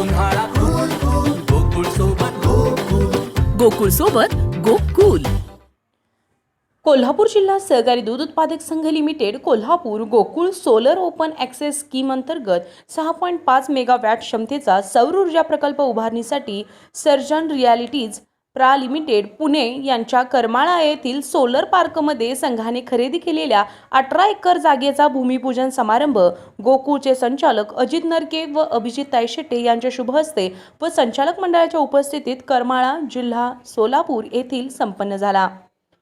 उन्हाळा गोकुळ सोबत गोकुल. गोकुळ सोबत गोकुल. कोल्हापूर जिल्हा सहकारी दूध उत्पादक संघ limited Kolhapur Gokul solar open access scheme अंतर्गत सहा पॉईंट पाच मेगावॅट क्षमतेचा सौर ऊर्जा प्रकल्प उभारणीसाठी सर्जन रियालिटीज प्रा लिमिटेड पुणे यांच्या करमाळा येथील सोलर पार्कमध्ये संघाने खरेदी केलेल्या अठरा एकर जागेचा भूमिपूजन समारंभ गोकुळचे संचालक अजित नरके व अभिजित तायशेटे यांच्या शुभहस्ते व संचालक मंडळाच्या उपस्थितीत करमाळा जिल्हा सोलापूर येथील संपन्न झाला.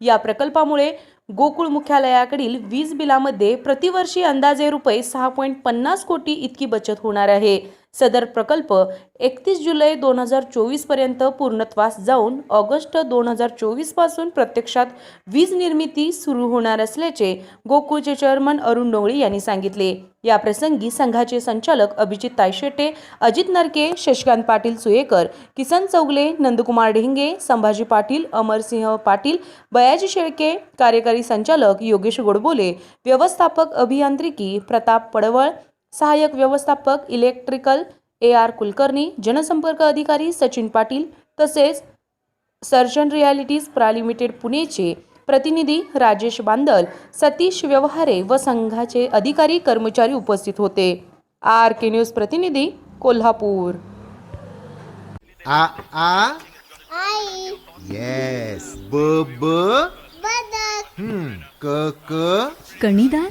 या प्रकल्पामुळे गोकुळ मुख्यालयाकडील वीज बिलामध्ये प्रतिवर्षी अंदाजे रुपये सहा पॉईंट पन्नास कोटी इतकी बचत होणार आहे. सदर प्रकल्प एकतीस जुलै दोन हजार चोवीसपर्यंत पूर्णत्वास जाऊन ऑगस्ट दोन हजार चोवीसपासून प्रत्यक्षात वीज निर्मिती सुरू होणार असल्याचे गोकुळचे चेअरमन अरुण डोंगळे यांनी सांगितले. या प्रसंगी संघाचे संचालक अभिजित तायशेटे अजित नरके शशिकांत पाटील सुयेकर किसन चौगले नंदकुमार ढेंगे संभाजी पाटील अमरसिंह पाटील बयाजी शेळके कार्यकारी संचालक योगेश गोडबोले व्यवस्थापक अभियांत्रिकी प्रताप पडवळ सहाय्यक व्यवस्थापक इलेक्ट्रिकल ए आर कुलकर्णी जनसंपर्क अधिकारी सचिन पाटील तसेच सर्जन रियालिटीज प्रा लिमिटेड पुणेचे प्रतिनिधी राजेश बांदल सतीश व्यवहारे व संघाचे अधिकारी कर्मचारी उपस्थित होते. आर के न्यूज प्रतिनिधी कोल्हापूर. आ आ? आई. येस ब ब? बदक. हम्म. क क? कणीदार?